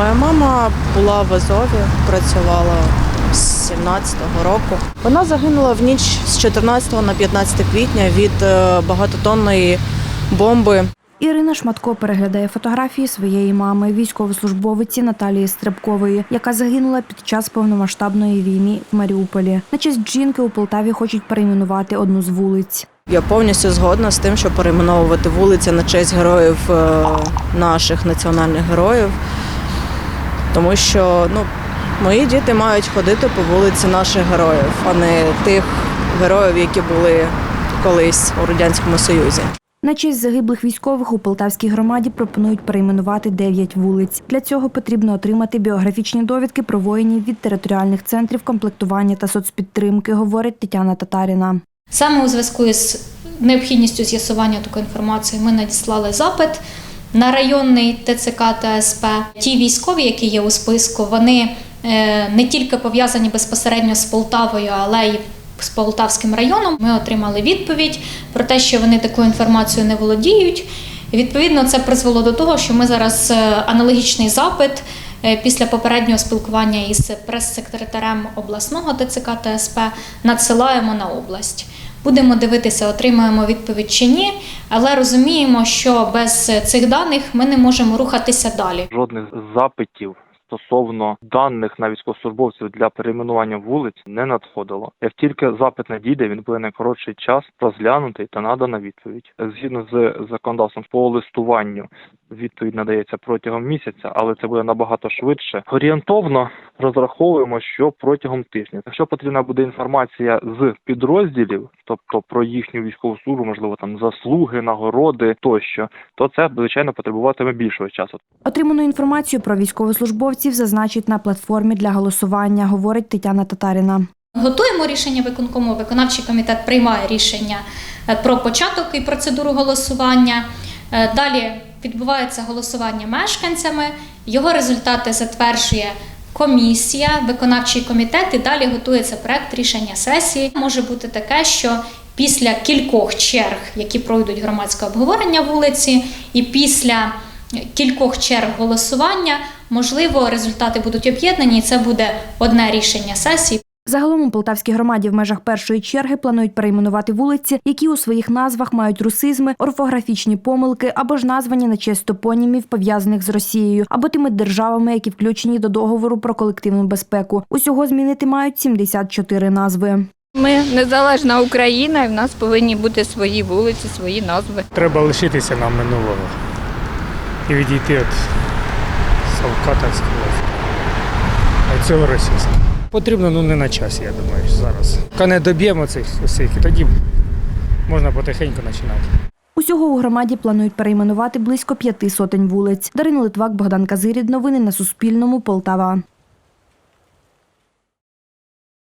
Моя мама була в Азові, працювала з 17-го року. Вона загинула в ніч з 14 на 15 квітня від е, багатотонної бомби. Ірина Шматко переглядає фотографії своєї мами, військовослужбовиці Наталії Стрибкової, яка загинула під час повномасштабної війни в Маріуполі. На честь жінки у Полтаві хочуть перейменувати одну з вулиць. Я повністю згодна з тим, щоб перейменовувати вулиці на честь героїв е, наших національних героїв. Тому що ну, мої діти мають ходити по вулиці наших героїв, а не тих героїв, які були колись у Радянському Союзі. На честь загиблих військових у Полтавській громаді пропонують перейменувати 9 вулиць. Для цього потрібно отримати біографічні довідки про воїнів від територіальних центрів комплектування та соцпідтримки, говорить Тетяна Татаріна. Саме у зв'язку із необхідністю з'ясування такої інформації ми надіслали запит на районний ТЦК та СП. Ті військові, які є у списку, вони е, не тільки пов'язані безпосередньо з Полтавою, але й з Полтавським районом. Ми отримали відповідь про те, що вони такою інформацією не володіють. Відповідно, це призвело до того, що ми зараз е, аналогічний запит е, після попереднього спілкування із прес-секретарем обласного ТЦК та СП надсилаємо на область. Будемо дивитися, отримаємо відповідь чи ні, але розуміємо, що без цих даних ми не можемо рухатися далі. жодних запитів стосовно даних на військовослужбовців для перейменування вулиць не надходило. Як тільки запит надійде, він буде найкоротший час розглянутий та надана відповідь. Згідно з законодавством по листуванню, відповідь надається протягом місяця, але це буде набагато швидше. Орієнтовно розраховуємо, що протягом тижня. Якщо потрібна буде інформація з підрозділів, тобто про їхню військову службу, можливо, там заслуги, нагороди тощо, то це звичайно потребуватиме більшого часу. Отриману інформацію про військовослужбовців зазначить на платформі для голосування, говорить Тетяна Татаріна. Готуємо рішення виконкому. Виконавчий комітет приймає рішення е, про початок і процедуру голосування. Е, Далі відбувається голосування мешканцями. Його результати затверджує комісія, виконавчий комітет, і далі готується проект рішення сесії. Може бути таке, що після кількох черг, які пройдуть громадське обговорення вулиці, і після кількох черг голосування, можливо, результати будуть об'єднані, і це буде одне рішення сесії. Загалом у Полтавській громаді в межах першої черги планують перейменувати вулиці, які у своїх назвах мають русизми, орфографічні помилки або ж названі на честь топонімів, пов'язаних з Росією, або тими державами, які включені до договору про колективну безпеку. Усього змінити мають 74 назви. Ми незалежна Україна, і в нас повинні бути свої вулиці, свої назви. Треба лишитися нам минулого і відійти від совка, так сказати. Від цього російського. Потрібно ну не на часі, я думаю, зараз. Ка не доб'ємо цих усіх, і тоді можна потихеньку починати. Усього у громаді планують перейменувати близько п'яти сотень вулиць. Дарина Литвак, Богдан Казирід. Новини на Суспільному. Полтава.